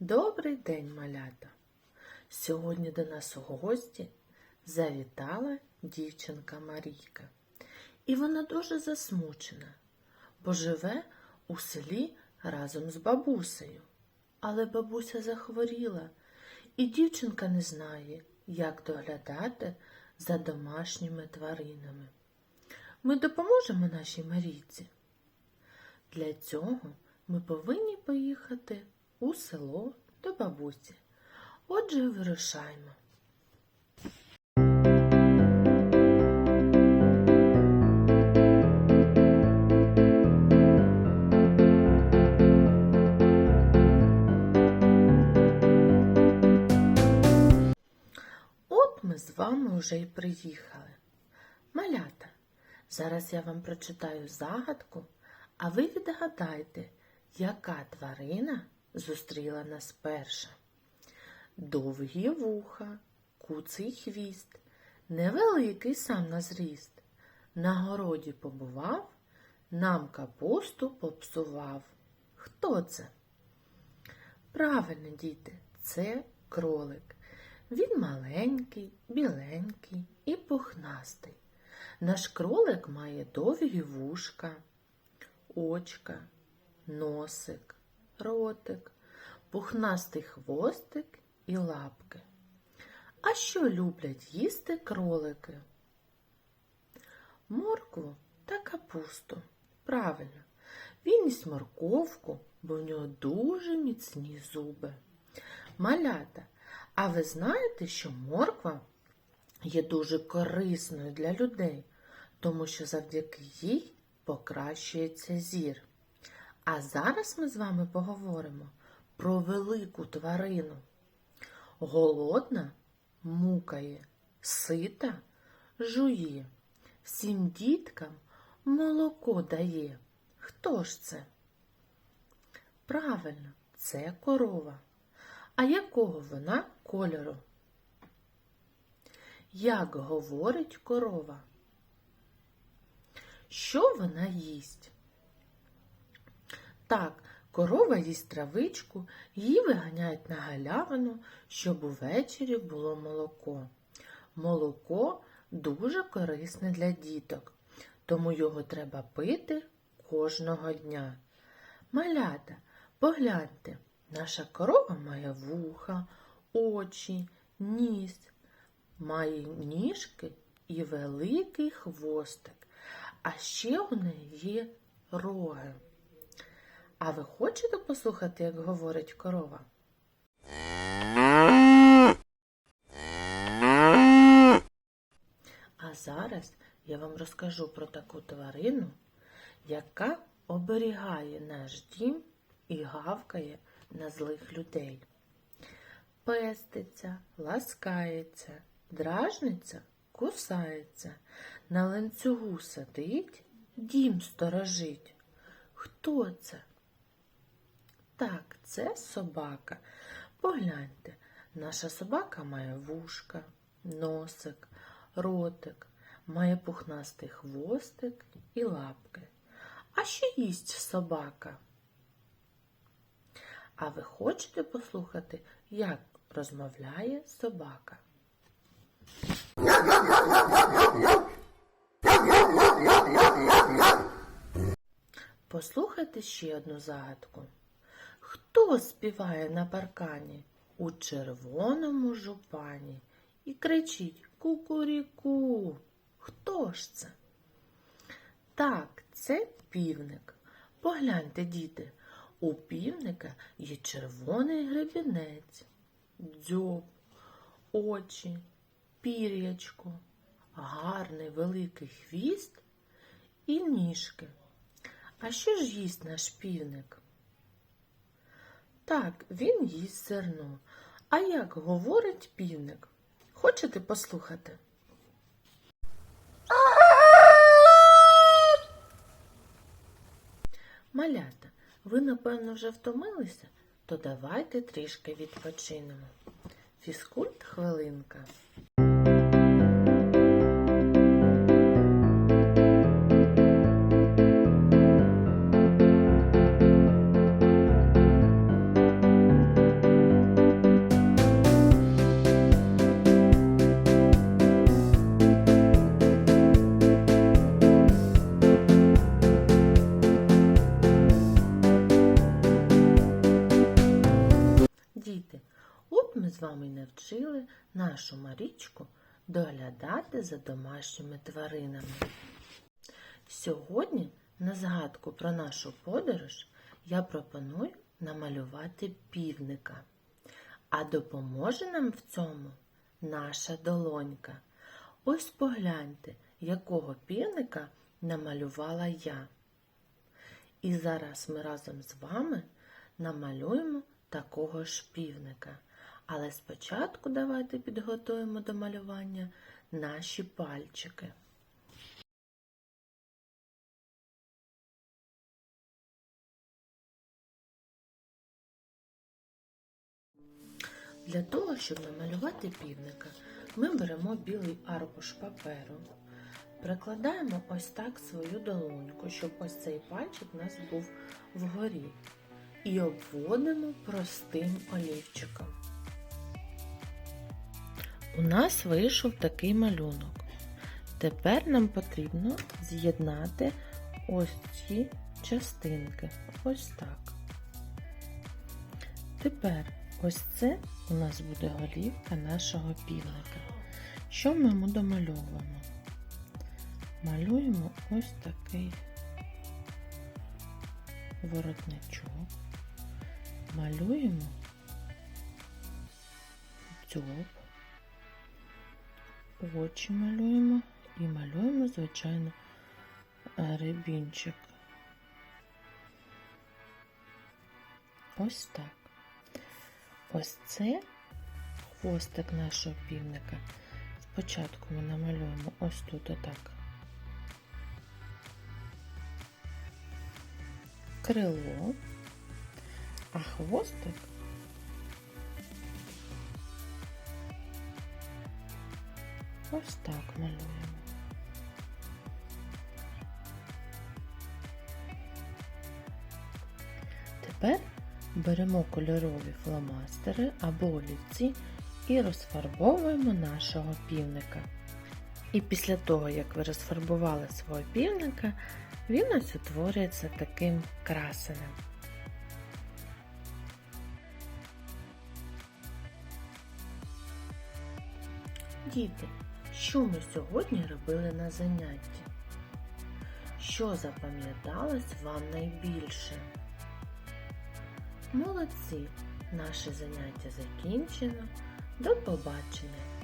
Добрий день, малята! Сьогодні до нас у гості завітала дівчинка Марійка. І вона дуже засмучена, бо живе у селі разом з бабусею. Але бабуся захворіла, і дівчинка не знає, як доглядати за домашніми тваринами. Ми допоможемо нашій Марійці. Для цього ми повинні поїхати у село до бабусі. Отже, вирушаємо. От ми з вами вже й приїхали. Малята, зараз я вам прочитаю загадку, а ви відгадайте, яка тварина зустріла нас перша. Довгі вуха, куций хвіст, невеликий сам на зріст. На городі побував, нам капусту попсував. Хто це? Правильно, діти, це кролик. Він маленький, біленький і пухнастий. Наш кролик має довгі вушка, очка, носик, ротик, пухнастий хвостик і лапки. А що люблять їсти кролики? Моркву та капусту. Правильно, він їсть морковку, бо в нього дуже міцні зуби. Малята, а ви знаєте, що морква є дуже корисною для людей, тому що завдяки їй покращується зір. А зараз ми з вами поговоримо про велику тварину. Голодна мукає, сита жує, всім діткам молоко дає. Хто ж це? Правильно, це корова. А якого вона кольору? Як говорить корова? Що вона їсть? Так, корова їсть травичку, її виганяють на галявину, щоб увечері було молоко. Молоко дуже корисне для діток, тому його треба пити кожного дня. Малята, погляньте, наша корова має вуха, очі, ніс, має ніжки і великий хвостик, а ще у неї є роги. А ви хочете послухати, як говорить корова? А зараз я вам розкажу про таку тварину, яка оберігає наш дім і гавкає на злих людей. Пеститься, ласкається, дражниться, кусається, на ланцюгу сидить, дім сторожить. Хто це? Так, це собака. Погляньте, наша собака має вушка, носик, ротик, має пухнастий хвостик і лапки. А що їсть собака? А ви хочете послухати, як розмовляє собака? Послухайте ще одну загадку. Хто співає на паркані у червоному жупані і кричить Кукуріку? Хто ж це? Так, це півник. Погляньте, діти, у півника є червоний гребінець, дзьоб, очі, пір'ячко, гарний великий хвіст і ніжки. А що ж їсть наш півник? Так, він їсть зерно. А як говорить півник? Хочете послухати? Малята, ви, напевно, вже втомилися, то давайте трішки відпочинемо. Фізкульт хвилинка. Вами нашу Марічку доглядати за домашніми тваринами. Сьогодні, на згадку про нашу подорож, я пропоную намалювати півника. А допоможе нам в цьому наша долонька. Ось погляньте, якого півника намалювала я. І зараз ми разом з вами намалюємо такого ж півника. Але спочатку давайте підготуємо до малювання наші пальчики. Для того, щоб намалювати півника, ми беремо білий аркуш паперу, прикладаємо ось так свою долоньку, щоб ось цей пальчик у нас був вгорі, і обводимо простим олівчиком. У нас вийшов такий малюнок. Тепер нам потрібно з'єднати ось ці частинки. Ось так. Тепер ось це у нас буде голівка нашого півника. Що ми йому домальовуємо? Малюємо ось такий воротничок, малюємо дзьоб, очі малюємо і малюємо, звичайно, рибінчик. Ось так. Ось це хвостик нашого півника. Спочатку ми намалюємо ось тут отак. Крило, а хвостик ось так малюємо. Тепер беремо кольорові фломастери або олівці і розфарбовуємо нашого півника. І після того, як ви розфарбували свого півника, він ось утворюється таким красеним. Діти, що ми сьогодні робили на занятті? Що запам'яталось вам найбільше? Молодці! Наше заняття закінчено. До побачення!